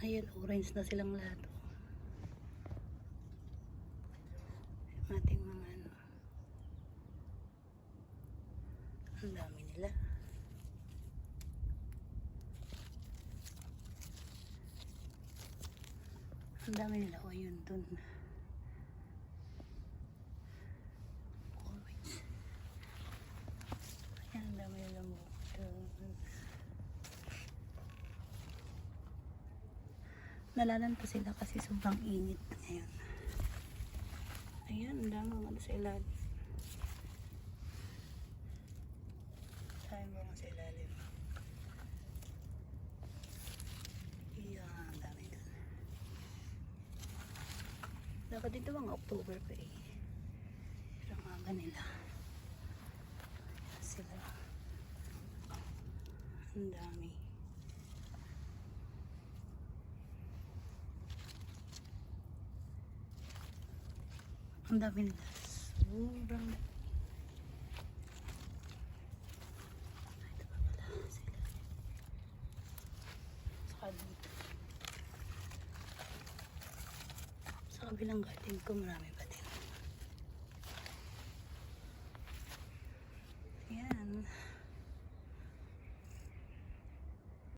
Ayan, orange na silang lahat. oh. Yung mga ano. Ang dami nila. Ang dami nila. O, yun, dun. Orange. Ayan, ang dami nila mo. Dun. Nalalan pa sila kasi sobrang init ngayon. Ayan, ang dami mga sa ilalim. Tayo mo nga sa ilalim. Ayan, ang dami dun. Dapat dito mga October pa eh. Pero ang aga nila. Ayan sila. Ang dami. Ang dami nila. Sobrang. Sa kabilang garden ko marami pa